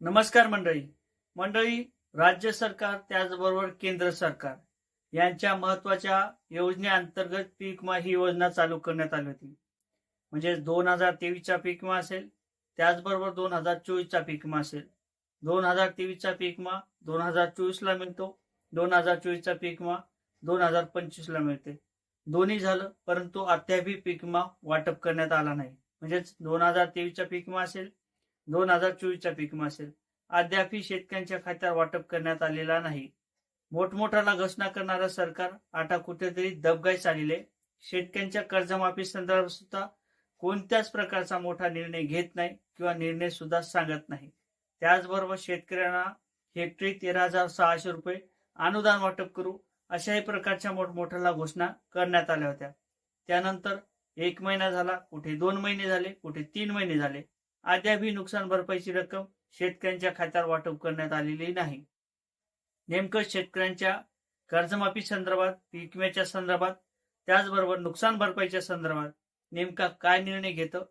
नमस्कार मंडळी. मंडळी राज्य सरकार त्याचबरोबर केंद्र सरकार यांच्या महत्त्वाच्या योजनेअंतर्गत पीक विमा ही योजना चालू करण्यात आली होती. म्हणजे दोन हजार तेवीसचा पीक विमा असेल त्याचबरोबर दोन हजार चोवीसचा पीक विमा असेल. दोन हजार तेवीसचा पीक विमा दोन हजार चोवीसला मिळतो दोन हजार चोवीसचा पीक विमा दोन हजार पंचवीसला मिळते. दोन्ही झालं परंतु अद्यापही पीक विमा वाटप करण्यात आला नाही. म्हणजेच दोन हजार तेवीसचा पीक विमा असेल दोन हजार चोवीसचा पीक मासेल असेल अद्यापही शेतकऱ्यांच्या खात्यावर वाटप करण्यात आलेला नाही. मोठमोठाला घोषणा करणारं सरकार आता कुठेतरी दबगाईस आलेले. शेतकऱ्यांच्या कर्जमाफी संदर्भात सुद्धा कोणत्याच प्रकारचा मोठा निर्णय घेत नाही किंवा निर्णय सुद्धा सांगत नाही. त्याचबरोबर शेतकऱ्यांना हेक्टरी तेरा हजार सहाशे रुपये अनुदान वाटप करू अशाही प्रकारच्या मोठमोठ्याला घोषणा करण्यात आल्या होत्या. त्यानंतर एक महिना झाला कुठे दोन महिने झाले कुठे तीन महिने झाले. अद्यापही नुकसान भरपाईची रक्कम शेतकऱ्यांच्या खात्यावर वाटप करण्यात आलेली नाही. नेमकं शेतकऱ्यांच्या कर्जमाफी संदर्भात पीक विम्याच्या संदर्भात त्याचबरोबर नुकसान भरपाईच्या संदर्भात नेमका काय निर्णय घेतं